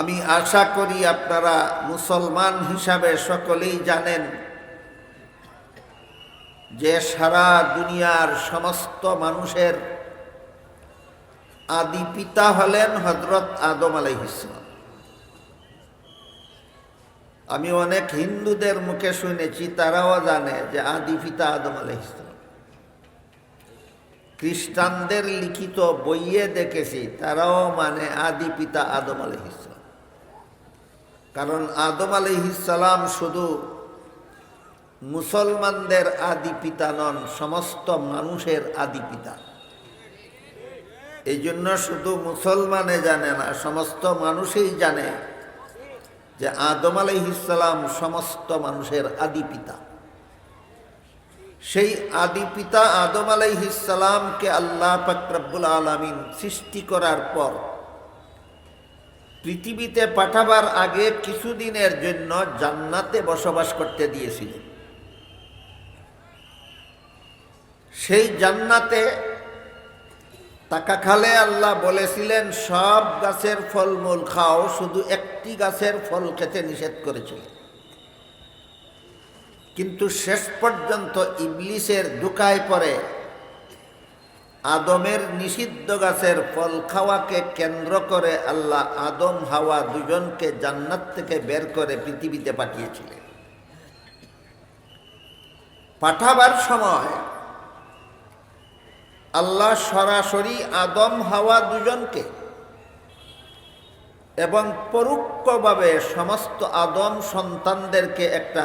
আমি আশা করি আপনারা মুসলমান হিসাবে সকলেই জানেন যে সারা দুনিয়ার সমস্ত মানুষের আদি পিতা হলেন হজরত আদম আলাইহিসাম আমি অনেক হিন্দুদের মুখে শুনেছি, তারাও জানে যে আদি পিতা আদম আলাইহিসাম খ্রিস্টানদের লিখিত বইয়ে দেখেছি, তারাও মানে আদি পিতা আদম আলহিসাম কারণ আদম আলহিসাম শুধু মুসলমানদের আদি পিতা নন, সমস্ত মানুষের আদি পিতা। এই জন্য শুধু মুসলমানে জানে না, সমস্ত মানুষই জানে যে আদম আলহিসাম সমস্ত মানুষের আদি পিতা। সেই আদি পিতা আদম আলাইহিসালামকে আল্লাহ ফাকরাবুল আলমিন সৃষ্টি করার পর পৃথিবীতে পাঠাবার আগে কিছুদিনের জন্য জান্নাতে বসবাস করতে দিয়েছিলেন। সেই জান্নাতে টাকা খালে আল্লাহ বলেছিলেন, সব গাছের ফলমূল খাও, শুধু একটি গাছের ফল খেতে নিষেধ করেছিলেন। কিন্তু শেষ পর্যন্ত ইবলিসের দুকায় পরে আদমের নিষিদ্ধ গাছের ফল খাওয়াকে কেন্দ্র করে আল্লাহ আদম, হাওয়া দুজনকে জান্নাত থেকে বের করে পৃথিবীতে পাঠিয়েছিলেন। পাঠাবার সময় আল্লাহ সরাসরি আদম, হাওয়া দুজনকে এবং পরোক্ষভাবে সমস্ত আদম সন্তানদেরকে একটা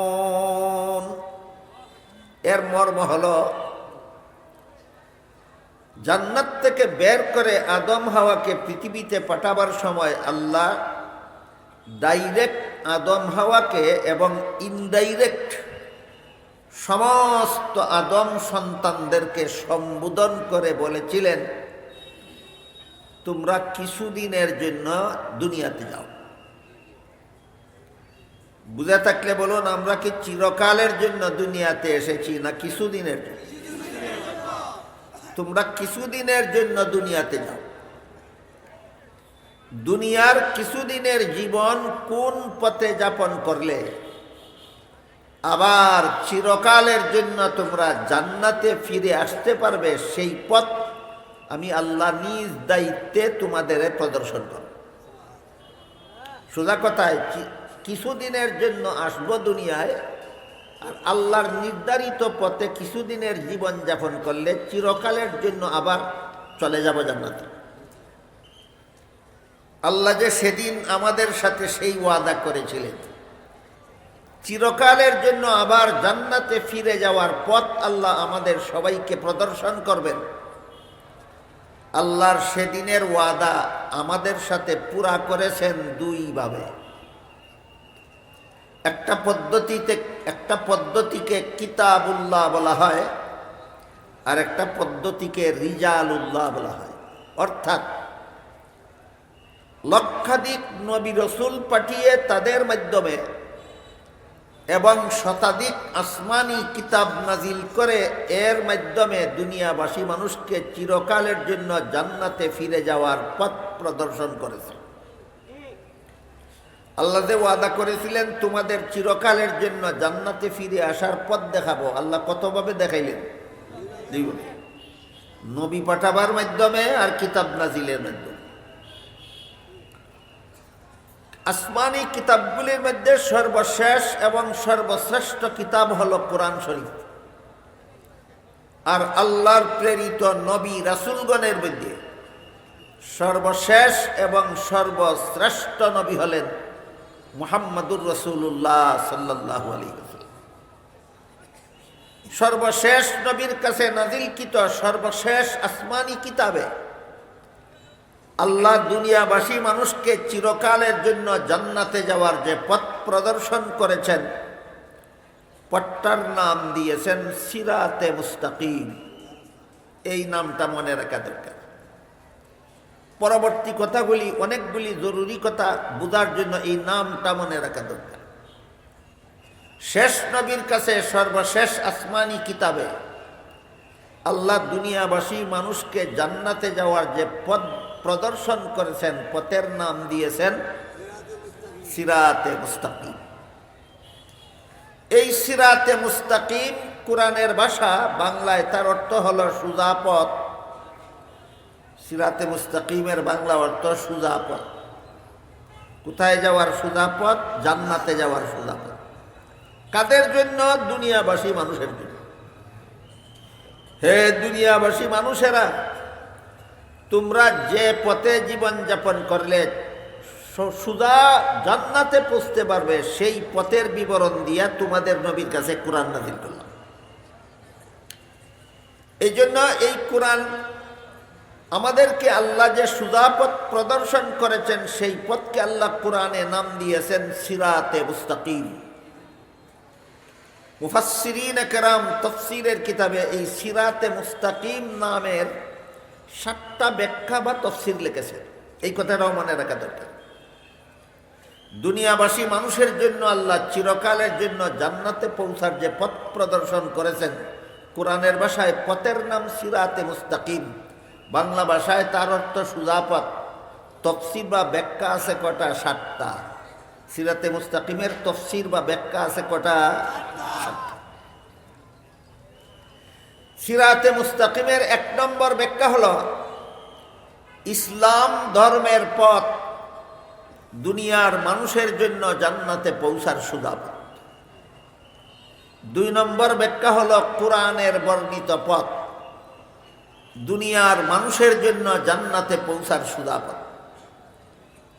এর মর্ম হল, জান্নাত থেকে বের করে আদম হাওয়াকে পৃথিবীতে পাঠাবার সময় আল্লাহ ডাইরেক্ট আদম হাওয়াকে এবং ইনডাইরেক্ট সমস্ত আদম সন্তানদেরকে সম্বোধন করে বলেছিলেন, তোমরা কিছুদিনের জন্য দুনিয়াতে যাও। বুঝে থাকলে বলুন, আমরা কি চিরকালের জন্য দুনিয়াতে এসেছি না কিছুদিনের জন্য? তোমরা কিছুদিনের জন্য দুনিয়াতে যাও। দুনিয়ার কিছুদিনের জীবন কোন পথে যাপন করলে? আবার চিরকালের জন্য তোমরা জান্নাতে ফিরে আসতে পারবে, সেই পথ আমি আল্লাহ নিজ দায়িত্বে তোমাদের প্রদর্শন করব। সোজা কথায় কিছুদিনের জন্য আসব দুনিয়ায়, আর আল্লাহর নির্ধারিত পথে কিছুদিনের জীবন যাপন করলে চিরকালের জন্য আবার চলে যাব জান্নাতে। আল্লাহ যে সেদিন আমাদের সাথে সেই ওয়াদা করেছিলেন। চিরকালের জন্য আবার জান্নাতে ফিরে যাওয়ার পথ আল্লাহ আমাদের সবাইকে প্রদর্শন করবেন। আল্লাহর সেদিনের ওয়াদা আমাদের সাথে পুরা করেছেন দুইভাবে। একটা পদ্ধতিতে, একটা পদ্ধতিকে কিতাবুল্লাহ বলা হয় আর একটা পদ্ধতিকে রিজালুল্লাহ বলা হয়। অর্থাৎ লক্ষাধিক নবী রসুল পাঠিয়ে তাদের মাধ্যমে এবং শতাধিক আসমানি কিতাব নাজিল করে এর মাধ্যমে দুনিয়াবাসী মানুষকে চিরকালের জন্য জান্নাতে ফিরে যাওয়ার পথ প্রদর্শন করেছে। আল্লাহ যে ওয়াদা করেছিলেন, তোমাদের চিরকালের জন্য জান্নাতে ফিরে আসার পথ দেখাবো। আল্লাহ কতভাবে দেখাইলেন? নবী পাঠাবার মাধ্যমে আর কিতাব নাজিলের মাধ্যমে। আসমানি কিতাবগুলির মধ্যে সর্বশেষ এবং সর্বশ্রেষ্ঠ কিতাব হল কোরআন শরীফ। আর আল্লাহর প্রেরিত নবী রাসুলগণের মধ্যে সর্বশেষ এবং সর্বশ্রেষ্ঠ নবী হলেন মুহাম্মদুর রসুল্লাহ সাল্লাহ আলী সর্বশেষ নবীর কাছে নাজিলকৃত সর্বশেষ আসমানি কিতাবে আল্লাহ দুনিয়াবাসী মানুষকে চিরকালের জন্য জান্নাতে যাওয়ার যে পথ প্রদর্শন করেছেন পট্টার নাম দিয়েছেন সিরাতে মুস্তাকিম। এই নামটা মনে রাখা দরকার। পরবর্তী কথাগুলি অনেকগুলি জরুরি কথা বোঝার জন্য এই নামটা মনে রাখা দরকার। শেষ নবীর কাছে সর্বশেষ আসমানি কিতাবে আল্লাহ দুনিয়াবাসী মানুষকে জান্নাতে যাওয়ার যে পথ প্রদর্শন করেছেন, পথের নাম দিয়েছেন সিরাতে মুস্তাকিম। এই সিরাতে মুস্তাকিম কোরআনের ভাষা বাংলায় তার অর্থ হল সুজা পথ। সিরাতে মুস্তাকিমের বাংলা অর্থ সুজা পথ। কোথায় যাওয়ার সুজা পথ? জান্নাতে যাওয়ার সুজা পথ। কাদের জন্য? দুনিয়াবাসী মানুষের জন্য। হে দুনিয়াবাসী মানুষেরা, তোমরা যে পথে জীবন যাপন করলে সুদা জান্নাতে পৌঁছতে পারবে, সেই পথের বিবরণ দিয়া তোমাদের নবীর কাছে কোরআন নাজিল করলাম। এই জন্য এই কোরআন আমাদেরকে আল্লাহ যে সুদাপথ প্রদর্শন করেছেন, সেই পথকে আল্লাহ কোরআনে নাম দিয়েছেন সিরাতে মুস্তাকিম। মুফাসসিরিন কেরাম তফসিরের কিতাবে এই সিরাতে মুস্তাকিম নামের সাতটা ব্যাখ্যা বা তফসির লিখেছেন। এই কথাটাও মনে রাখা দরকার। দুনিয়াবাসী মানুষের জন্য আল্লাহ চিরকালের জন্য জান্নাতে পৌঁছার যে পথ প্রদর্শন করেছেন, কোরআনের ভাষায় পথের নাম সিরাতে মুস্তাকিম। বাংলা ভাষায় তার অর্থ সুজাপথ। তফসির বা ব্যাখ্যা আছে কটা? সাতটা। সিরাতে মুস্তাকিমের তফসির বা ব্যাখ্যা আছে কটা? সিরাতে মুস্তাকিমের এক নম্বর ব্যাখ্যা হল, ইসলাম ধর্মের পথ দুনিয়ার মানুষের জন্য জান্নাতে পৌঁছার সুদাপথ দুই নম্বর ব্যাখ্যা হলো, কোরআনের বর্ণিত পথ। দুনিয়ার মানুষের জন্য জান্নাতে পৌঁছার সুদাপথ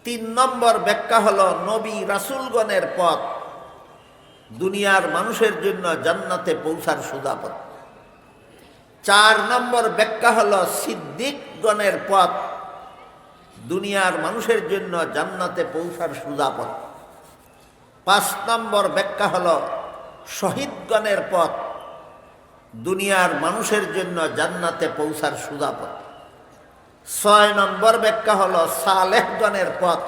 তিন নম্বর ব্যাখ্যা হল নবী রাসুলগণের পথ। দুনিয়ার মানুষের জন্য জান্নাতে পৌঁছার সুদাপথ চার নম্বর ব্যাখ্যা হল সিদ্দিকগণের পথ। দুনিয়ার মানুষের জন্য জান্নাতে পৌঁছার সুদাপথ পাঁচ নম্বর ব্যাখ্যা হল শহীদগণের পথ। দুনিয়ার মানুষের জন্য জান্নাতে পৌঁছার সুদাপথ ছয় নম্বর ব্যাখ্যা হল, সালেহগণের পথ।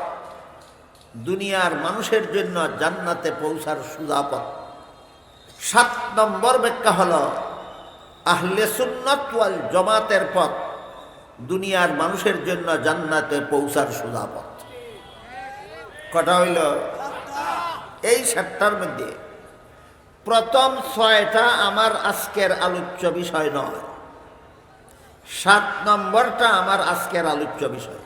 দুনিয়ার মানুষের জন্য জান্নাতে পৌঁছার সুদাপথ সাত নম্বর ব্যাখ্যা হল, আহলে সুন্নত ওয়াল জমাতের পথ। দুনিয়ার মানুষের জন্য জান্নাতে পৌঁছার সুদাপথ কটা হইল? এই সাতটার মধ্যে প্রথম ছয়টা আমার আজকের আলোচ্য বিষয় নয়। সাত নম্বরটা আমার আজকের আলোচ্য বিষয়।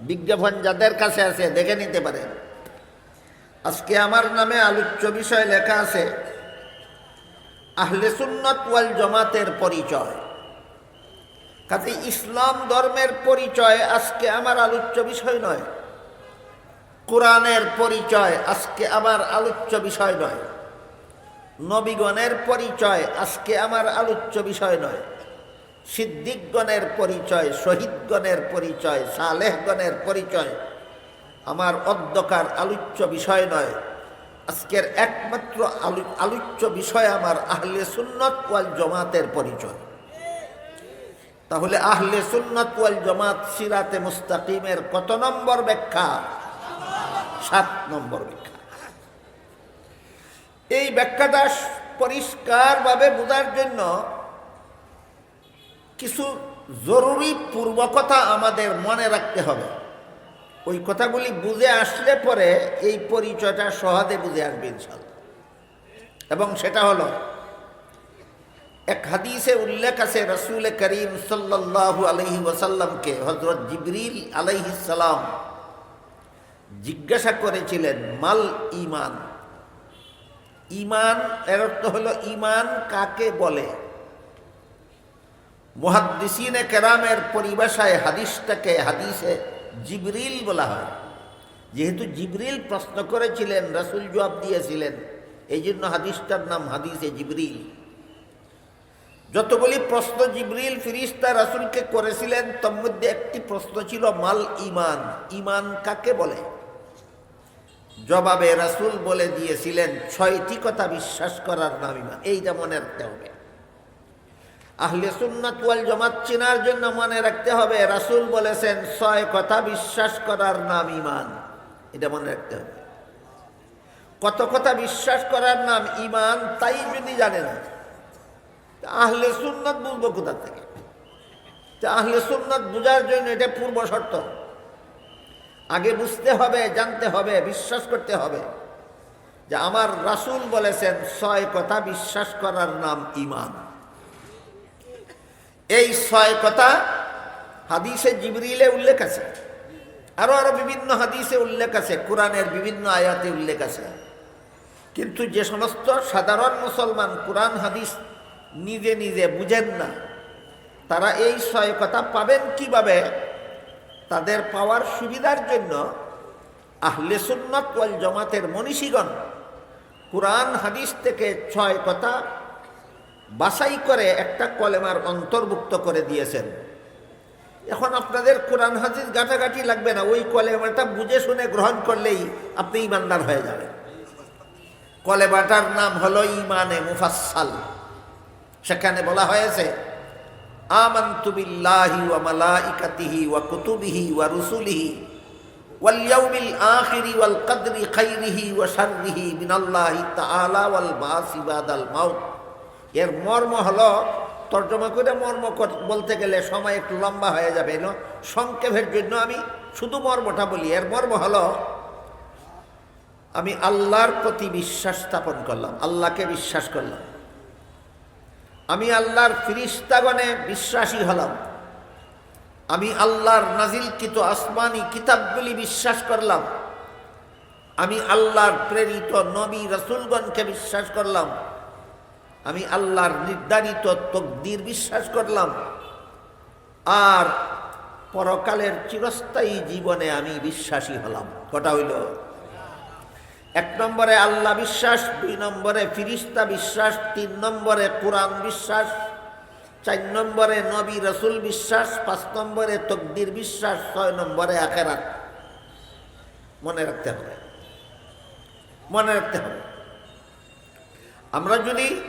বিজ্ঞাপন যাদের কাছে আছে, দেখে নিতে পারেন। আজকে আমার নামে আলোচ্য বিষয় লেখা আছে, আহলে সুন্নত ওয়াল জমাতের পরিচয়। কাজে ইসলাম ধর্মের পরিচয় আজকে আমার আলোচ্য বিষয় নয়। কোরআনের পরিচয় আজকে আমার আলোচ্য বিষয় নয়। নবীগণের পরিচয় আজকে আমার আলোচ্য বিষয় নয়। সিদ্দিকগণের পরিচয়, শহীদগণের পরিচয়, সালেহগণের পরিচয় আমার অধ্যকার আলোচ্য বিষয় নয়। আজকের একমাত্র আলু আলোচ্য বিষয় আমার আহলে সুন্নত ওয়াল জমাতের পরিচয়। তাহলে আহলে সুন্নত ওয়াল জমাত সিরাতে মুস্তাকিমের কত নম্বর ব্যাখ্যা? সাত নম্বর ব্যাখ্যা। এই ব্যাখ্যাটা পরিষ্কারভাবে বোঝার জন্য কিছু জরুরি পূর্ব কথা আমাদের মনে রাখতে হবে। ওই কথাগুলি বুঝে আসলে পরে এই পরিচয়টা সহজে বুঝে আসবে ইনশাল এবং সেটা হলো, এক হাদিসে উল্লেখ আছে রসুল করিম সাল্লাল্লাহু আলহি ওসাল্লামকে হজরত জিবরিল আলাইহিসালাম জিজ্ঞাসা করেছিলেন, মাল ইমান ইমান, এর অর্থ হলো ইমান কাকে বলে? মুহাদ্দিসিনে কেরামের পরিভাষায় হাদিসটাকে হাদিসে জিবরিল বলা হয়। যেহেতু জিবরিল প্রশ্ন করেছিলেন, রাসুল জবাব দিয়েছিলেন এই জন্য হাদিসটার নাম হাদিসে জিবরিল। যতগুলি প্রশ্ন জিবরিল ফিরিস্তা রাসুলকে করেছিলেন, তার মধ্যে একটি প্রশ্ন ছিল, মাল ইমান ইমান কাকে বলে? জবাবে রাসুল বলে দিয়েছিলেন, ছয়টি কথা বিশ্বাস করার নাম ইমান। এইটা মনে রাখতে হবে আহলে সুন্নাত ওয়াল জামাত চেনার জন্য মনে রাখতে হবে, রাসুল বলেছেন, ছয় কথা বিশ্বাস করার নাম ইমান। এটা মনে রাখতে হবে। কত কথা বিশ্বাস করার নাম ইমান, তাই যদি জানে না। আহলে সুন্নাত বুঝব কোথা থেকে? আহলে সুন্নাত বোঝার জন্য এটা পূর্ব শর্ত। আগে বুঝতে হবে, জানতে হবে, বিশ্বাস করতে হবে। যে আমার রাসূল বলেছেন, ছয় কথা বিশ্বাস করার নাম ইমান এই ছয় কথা হাদিসে জিবরিলে উল্লেখ আছে। আরও আরও বিভিন্ন হাদিসে উল্লেখ আছে, কোরআনের বিভিন্ন আয়াতে উল্লেখ আছে। কিন্তু যে সমস্ত সাধারণ মুসলমান কোরআন হাদিস নিজে নিজে বুঝেন না, তারা এই ছয় কথা পাবেন কীভাবে? তাদের পাওয়ার সুবিধার জন্য আহলে সুন্নত জমাতের মনীষীগণ কোরআন, হাদিস থেকে ছয় কথা বাছাই করে একটা কলেমার অন্তর্ভুক্ত করে দিয়েছেন। এখন আপনাদের কোরআন, হাদিস গাঁটাগাঁটি লাগবে না, ওই কলেমাটা বুঝে শুনে গ্রহণ করলেই আপনি ইমানদার হয়ে যাবেন। কলেমাটার নাম হলো ইমানে মুফাসাল সেখানে বলা হয়েছে ওয়া রুসুলিহি ওয়াল ইয়াউমিল আখিরি ওয়াল কদরি খাইরিহি ওয়া শাররিহি মিনাল্লাহি তাআলা ওয়াল বাসি বাদাল মাউত। এর মর্ম হলো, তর্জমা করে মর্ম বলতে গেলে সময় একটু লম্বা হয়ে যাবে না সংক্ষেপের জন্য আমি শুধু মর্মটা বলি। এর মর্ম হলো, আমি আল্লাহর প্রতি বিশ্বাস স্থাপন করলাম, আল্লাহকে বিশ্বাস করলাম। আমি আল্লাহর ফিরিস্তাগণে বিশ্বাসী হলাম। আমি আল্লাহর নাজিলকৃত আসমানি কিতাবগুলি বিশ্বাস করলাম। আমি আল্লাহর প্রেরিত নবী রসুলগণকে বিশ্বাস করলাম। আমি আল্লাহর নির্ধারিত তকদির বিশ্বাস করলাম। আর পরকালের চিরস্থায়ী জীবনে আমি বিশ্বাসী হলাম। কটা হইল? এক নম্বরে আল্লাহ বিশ্বাস, দুই নম্বরে ফিরিস্তা বিশ্বাস, তিন নম্বরে কোরআন বিশ্বাস, চার নম্বরে নবী রসুল বিশ্বাস, পাঁচ নম্বরে তকদির বিশ্বাস, ছয় নম্বরে আখেরাত। মনে রাখতে হবে। মনে রাখতে হবে। আমরা যদি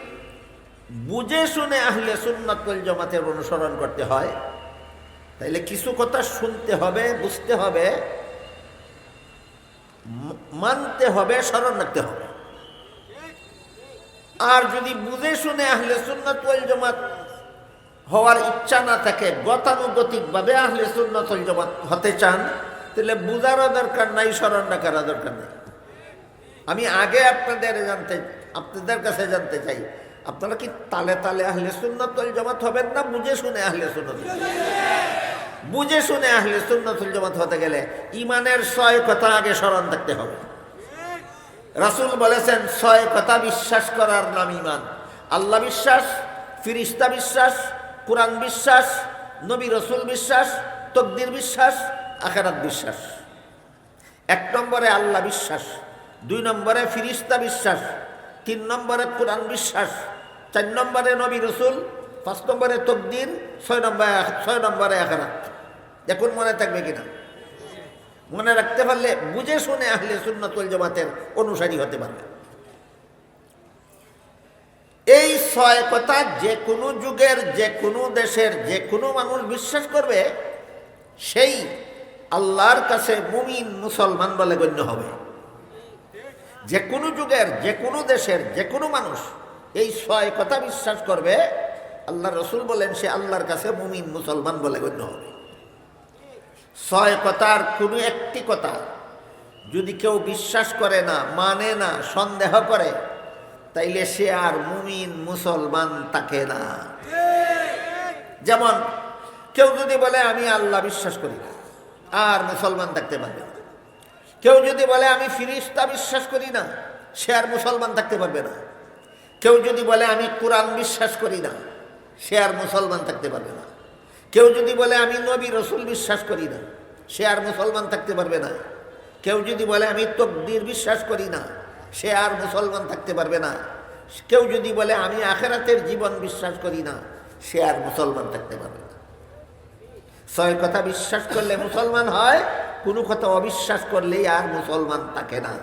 বুঝে শুনে আহলে সুন্নাতুল জমাতের অনুসরণ করতে হয়, তাইলে কিছু কথা শুনতে হবে, বুঝতে হবে মানতে হবে, স্মরণ রাখতে হবে। আর যদি বুঝে শুনে আহলে সুন্নাতুল জমাত হওয়ার ইচ্ছা না থাকে, গতানুগতিকভাবে আহলে সুন্নাতুল জমাত হতে চান, তাহলে বুঝারও দরকার নাই, স্মরণ রাখারও দরকার নেই। আমি আগে আপনাদের জানতে, আপনাদের কাছে জানতে চাই, আপনারা কি তালে তালে আহলে সুন্নাতুল জামাত হবেন না, বুঝে শুনে আহলে সুন্নাতুল বুঝে শুনে আহলে সুন্নাতুল জামাত হতে গেলে ইমানের ছয় কথা আগে স্মরণ থাকতে হবে। রাসূল বলেছেন, ছয় কথা বিশ্বাস করার নাম ইমান আল্লাহ বিশ্বাস, ফিরিস্তা বিশ্বাস, কোরআন বিশ্বাস, নবী রসুল বিশ্বাস, তকদির বিশ্বাস, আখেরাত বিশ্বাস। এক নম্বরে আল্লাহ বিশ্বাস, দুই নম্বরে ফিরিস্তা বিশ্বাস, তিন নম্বরে কোরআন বিশ্বাস, চার নম্বরে নবী রসুল, পাঁচ নম্বরে তকদির, ছয় নম্বরে ছয় নম্বরে আখেরাত। দেখুন মনে থাকবে কিনা? মনে রাখতে পারলে বুঝে শুনে আহলে সুন্নাতুল জামাতের অনুসারী হতে পারবে। এই ছয় কথা যে কোনো যুগের, যে কোনো দেশের, যে কোনো মানুষ বিশ্বাস করবে, সেই আল্লাহর কাছে মুমিন মুসলমান বলে গণ্য হবে। যে কোনো যুগের, যে কোনো দেশের, যে কোনো মানুষ এই ছয় কথা বিশ্বাস করবে, আল্লাহ রসুল বলেন সে আল্লাহর কাছে মুমিন মুসলমান বলে গণ্য হবে। ছয় কথার কোনো একটি কথা যদি কেউ বিশ্বাস করে না মানে না, সন্দেহ করে, তাইলে সে আর মুমিন, মুসলমান থাকে না। যেমন কেউ যদি বলে, আমি আল্লাহ বিশ্বাস করি না, আর মুসলমান থাকতে পারবে না। কেউ যদি বলে, আমি ফিরিস্তা বিশ্বাস করি না, সে আর মুসলমান থাকতে পারবে না। কেউ যদি বলে, আমি কোরআন বিশ্বাস করি না, সে আর মুসলমান থাকতে পারবে না। কেউ যদি বলে, আমি নবী, রসুল বিশ্বাস করি না, সে আর মুসলমান থাকতে পারবে না। কেউ যদি বলে, আমি তকদির বিশ্বাস করি না, সে আর মুসলমান থাকতে পারবে না। কেউ যদি বলে, আমি আখেরাতের জীবন বিশ্বাস করি না, সে আর মুসলমান থাকতে পারবে না। ছয় কথা বিশ্বাস করলে মুসলমান হয়, কোনো কথা অবিশ্বাস করলেই আর মুসলমান থাকে না।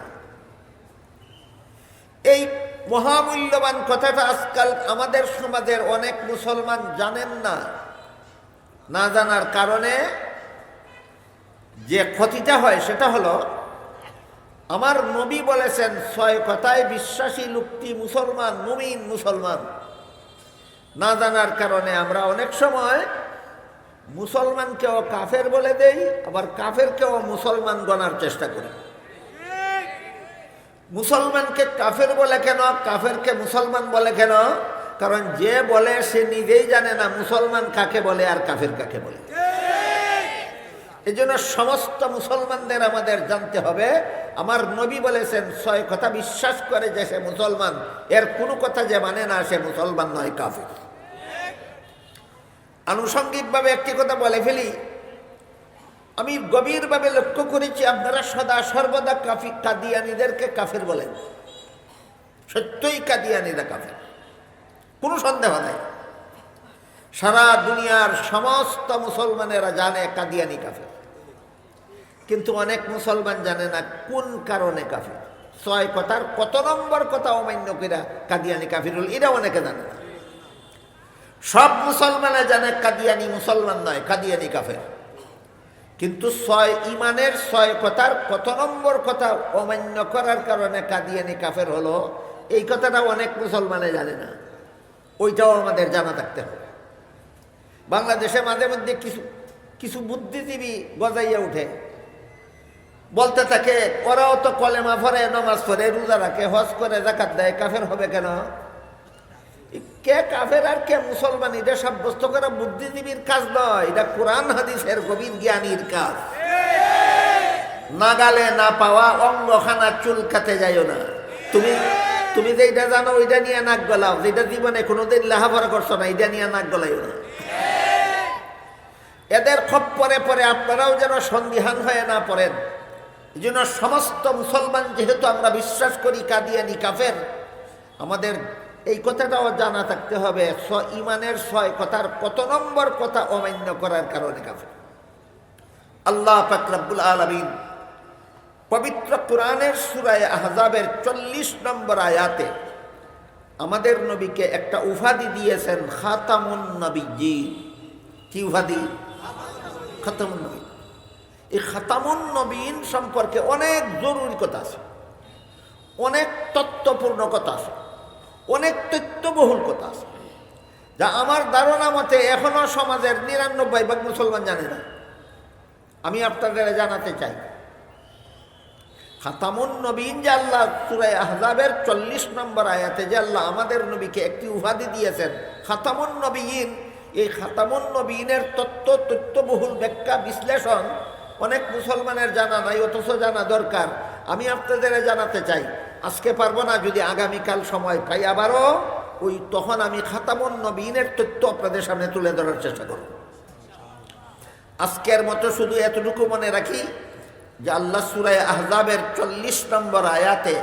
এই মহামূল্যবান কথাটা আজকাল আমাদের সমাজের অনেক মুসলমান জানেন না। না জানার কারণে যে ক্ষতিটা হয় সেটা হলো, আমার নবী বলেছেন, ছয় কথায় বিশ্বাসী লোকটি মুসলমান, মুমিন মুসলমান। না জানার কারণে আমরা অনেক সময় মুসলমানকেও কাফের বলে দেই, আবার কাফেরকেও মুসলমান গণার চেষ্টা করি। মুসলমানকে কাফের বলে কেন? কাফেরকে মুসলমান বলে কেন? কারণ যে বলে সে নিজেই জানে না মুসলমান কাকে বলে আর কাফের কাকে বলে। এই জন্য সমস্ত মুসলমানদের আমাদের জানতে হবে। আমার নবী বলেছেন, ছয় কথা বিশ্বাস করে যে সে মুসলমান। এর কোনো কথা যে মানে না সে মুসলমান নয়, কাফের। আনুষঙ্গিকভাবে একটি কথা বলে ফেলি। আমি গভীরভাবে লক্ষ্য করেছি, আপনারা সদা সর্বদা কাফি কাদিয়ানিদেরকে কাফের বলেন। সত্যই কাদিয়ানিরা কাফের। কোনো সন্দেহ নাই। সারা দুনিয়ার সমস্ত মুসলমানেরা জানে কাদিয়ানি কাফের। কিন্তু অনেক মুসলমান জানে না কোন কারণে কাফির। ছয় কথার কত নম্বর কথা অমান্য কইরা কাদিয়ানি কাফিরুল এরা অনেকে জানে না। সব মুসলমানে জানে কাদিয়ানি মুসলমান নয়, কাদিয়ানি কাফের। কিন্তু ছয় ইমানের ছয় কথার কত নম্বর কথা অমান্য করার কারণে কাদিয়ানি কাফের হলো, এই কথাটা অনেক মুসলমানে জানে না। ওইটাও আমাদের জানা থাকতে হবে। বাংলাদেশে মাঝে মধ্যে কিছু কিছু বুদ্ধিজীবী গজাইয়া উঠে। বলতে থাকে, ওরাও তো কলেমা পড়ে, নমাজ পড়ে, রোজা রাখে, হজ করে জাকাত দেয়, কাফের হবে কেন? কে কাফের আর কে মুসলমান, এটা সাব্যস্ত করা বুদ্ধিজীবীর কাজ নয়। এটা কোরআন, হাদিসের গভীর জ্ঞানীর কাজ। নাগালে না পাওয়া অঙ্গখানা চুলকাতে যাইও না। তুমি তুমি যেটা জানো, ওইটা নিয়ে নাক গলাও। যেটা জীবনে কোনোদিন লেখাপড়া করছ না এটা নিয়ে নাক গলাইও না। এদের খপ পরে পরে আপনারাও যেন সন্দিহান হয়ে না পড়েন। এই জন্য সমস্ত মুসলমান যেহেতু আমরা বিশ্বাস করি কাদিয়ানি কাফের, আমাদের এই কথাটাও জানা থাকতে হবে, স ইমানের ছয় কথার কত নম্বর কথা অমান্য করার কারণে কাফের। আল্লাহ ফাকরাবুল আলমিন পবিত্র কোরআনের সুরায় আহজাবের চল্লিশ নম্বর আয়াতে আমাদের নবীকে একটা উপাধি দিয়েছেন খাতামুন নবীজি কি উপাধি? খাতামুন নবী এই খাতামুন নবীন সম্পর্কে অনেক জরুরি কথা আছে। অনেক তত্ত্বপূর্ণ কথা আছে। অনেক তথ্যবহুল কথা আছে। যা আমার ধারণা মতে এখনও সমাজের নিরানব্বই ভাগ মুসলমান জানে না। আমি আপনাদের জানাতে চাই। খাতামুন নবীন যে আল্লাহ সুরাই আহজাবের চল্লিশ নম্বর আয়াতে যে আল্লাহ আমাদের নবীকে একটি উপাধি দিয়েছেন। খাতামুন নবীন, এই খাতামুন নবীনের তত্ত্ব তথ্যবহুল ব্যাখ্যা, বিশ্লেষণ অনেক মুসলমানের জানা নাই, অথচ জানা দরকার। আমি আপনাদের জানাতে চাই, আজকে পারব না, যদি আগামীকাল সময় পাই আবারও, ওই তখন আমি খাতামুন নবীনের তথ্য আপনাদের সামনে তুলে ধরার চেষ্টা করব। আজকের মতো শুধু এতটুকু মনে রাখি যে আল্লাহ সুরায় আহজাবের চল্লিশ নম্বর আয়াতে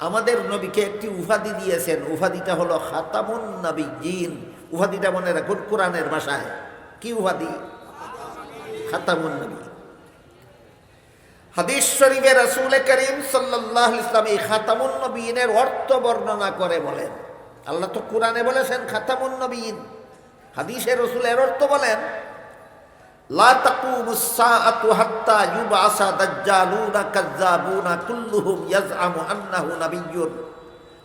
আমাদের নবীকে একটি উপাধি দিয়েছেন। উপাধিটা হলো খাতামুন নবী জিন উপাধিটা মনে রাখুন, কোরআনের ভাষায়। কি উপাধি? খাতামুন নবী হাদিস শরীফে রাসূল করিম আলাইহি ইসলাম এই খাতামুন নবীনের অর্থ বর্ণনা করে বলেন। আল্লাহ তো কোরআনে বলেছেন খাতামুন নবীন হাদিসে রসুলের অর্থ বলেন লা তাকুমুস সাআতু হাত্তা ইউবআসা দাজ্জালুনা কাজ্জাবুনা কুল্লুহুম ইয়াজআমু আন্নাহু নাবিয়্যুন।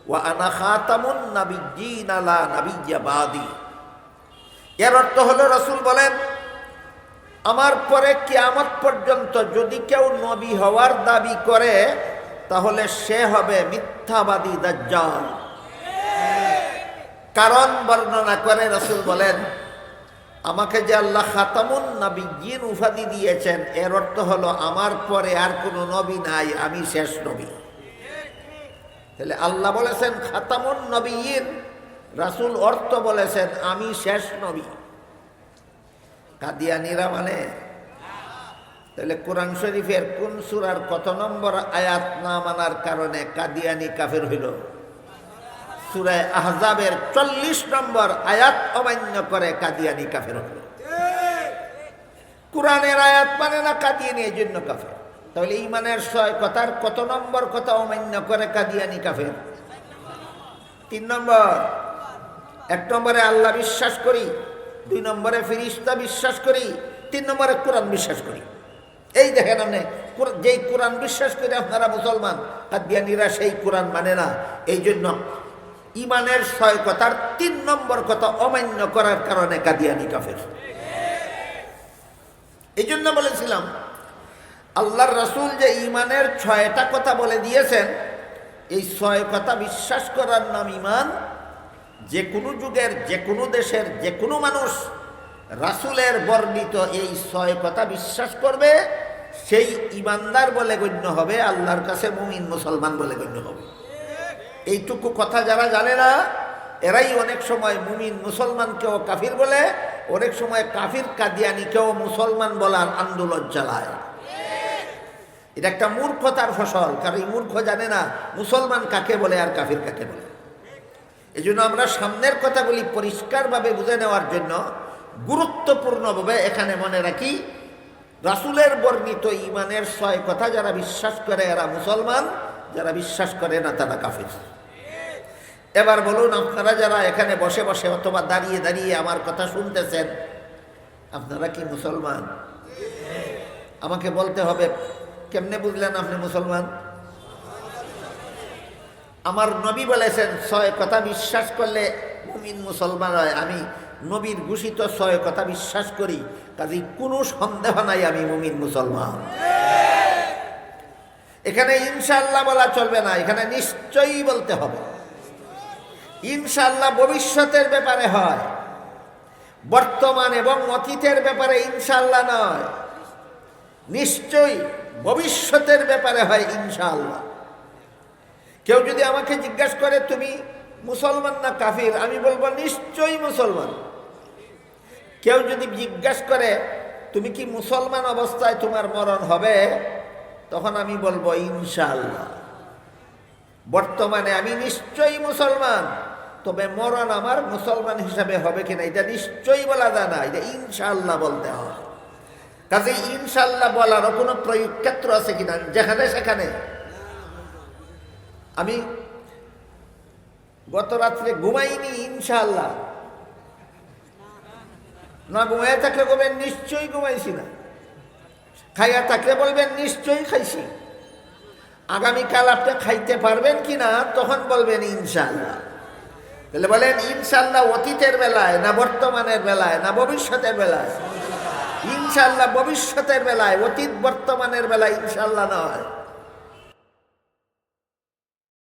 ওয়া আনা খাতামুন নাবিয়্যিন লা নাবিয়্যা বাদি। এর অর্থ হলো রাসূল বলেন, আমার পরে কিয়ামত পর্যন্ত যদি কেউ নবী হওয়ার দাবি করে, তাহলে সে হবে মিথ্যাবাদী দাজ্জাল। কারণ বর্ণনা করে রসুল বলেন আমাকে যে আল্লাহ খাতামুন নবী জিন উপাধি দিয়েছেন, এর অর্থ হলো আমার পরে আর কোনো নবী নাই, আমি শেষ নবী। তাহলে আল্লাহ বলেছেন, খাতামুন নবীন রাসুল অর্থ বলেছেন, আমি শেষ নবী। কাদিয়ানিরা মানে? তাহলে কোরআন শরীফের কোন সুরার কত নম্বর আয়াত না মানার কারণে কাদিয়ানি কাফের হইল? সুরায় আহজাবের চল্লিশ নম্বর আয়াত অমান্য করে কাদিয়ানি কাফের হল। কোরআনের আয়াত মানে না কাদিয়ানি এই জন্য কাফের। তাহলে ইমানের ছয় কথার কত নম্বর কথা অমান্য করে কাদিয়ানি কাফের? তিন নম্বর, এক নম্বরে আল্লাহ বিশ্বাস করি, দুই নম্বরে ফিরিস্তা বিশ্বাস করি, তিন নম্বরে কোরআন বিশ্বাস করি। এই দেখেন আপনি যেই কোরআন বিশ্বাস করে আপনারা মুসলমান কাদিয়ানিরা সেই কোরআন মানে না। এই জন্য ইমানের ছয় কথার তিন নম্বর কথা অমান্য করার কারণে কাদিয়ানি কাফের। এই জন্য বলেছিলাম, আল্লাহর রসুল যে ইমানের ছয়টা কথা বলে দিয়েছেন, এই ছয় কথা বিশ্বাস করার নাম ইমান যে কোনো যুগের, যে কোনো দেশের, যে কোনো মানুষ রাসুলের বর্ণিত এই ছয় কথা বিশ্বাস করবে, সেই ইমানদার বলে গণ্য হবে, আল্লাহর কাছে মুমিন মুসলমান বলে গণ্য হবে। এইটুকু কথা যারা জানে না, এরাই অনেক সময় মুমিন মুসলমানকেও কাফির বলে, অনেক সময় কাফির কাদিয়ানিকেও মুসলমান বলার আন্দোলন চালায়। এটা একটা মূর্খতার ফসল, কারণ এই মূর্খ জানে না মুসলমান কাকে বলে আর কাফির কাকে বলে। এই জন্য আমরা সামনের কথাগুলি পরিষ্কারভাবে বুঝে নেওয়ার জন্য গুরুত্বপূর্ণভাবে এখানে মনে রাখি, রাসুলের বর্ণিত ইমানের ছয় কথা যারা বিশ্বাস করে এরা মুসলমান, যারা বিশ্বাস করে না তারা কাফির। এবার বলুন, আপনারা যারা এখানে বসে বসে অথবা দাঁড়িয়ে দাঁড়িয়ে আমার কথা শুনতেছেন, আপনারা কি মুসলমান? আমাকে বলতে হবে, কেমনে বুঝলেন আপনি মুসলমান? আমার নবী বলেছেন, ছয় কথা বিশ্বাস করলে মুমিন মুসলমান হয়। আমি নবীর ঘোষিত ছয় কথা বিশ্বাস করি, কাজে কোনো সন্দেহ নাই আমি মুমিন মুসলমান। এখানে ইনশাল্লাহ বলা চলবে না, এখানে নিশ্চয়ই বলতে হবে। ইনশাল্লাহ ভবিষ্যতের ব্যাপারে হয়। বর্তমান এবং অতীতের ব্যাপারে ইনশাল্লাহ নয়। নিশ্চয়ই ভবিষ্যতের ব্যাপারে হয় ইনশাল্লাহ। কেউ যদি আমাকে জিজ্ঞাসা করে, তুমি মুসলমান না কাফির? আমি বলব, নিশ্চয়ই মুসলমান। কেউ যদি জিজ্ঞাসা করে, তুমি কি মুসলমান অবস্থায় তোমার মরণ হবে? তখন আমি বলব, ইনশাল্লাহ। বর্তমানে আমি নিশ্চয়ই মুসলমান। তবে মরণ আমার মুসলমান হিসাবে হবে কিনা এটা নিশ্চয়ই বলা যায় না, এটা ইনশাল্লাহ বলতে হয়। কাজে ইনশাল্লাহ বলারও কোনো প্রয়োগ ক্ষেত্র আছে কিনা? যেখানে সেখানে। আমি গত রাত্রে ঘুমাইনি ইনশাল্লাহ না ঘুমাইয়া থাকলে বলবেন, নিশ্চয়ই ঘুমাইছি না। খাইয়া থাকলে বলবেন, নিশ্চয়ই খাইছি। আগামীকাল আপনি খাইতে পারবেন কি না তখন বলবেন ইনশাল্লাহ তাহলে বলেন, ইনশাল্লাহ অতীতের বেলায়, না বর্তমানের বেলায়, না ভবিষ্যতের বেলায়। ইনশাল্লাহ ভবিষ্যতের বেলায়, অতীত বর্তমানের বেলায় ইনশাল্লাহ নয়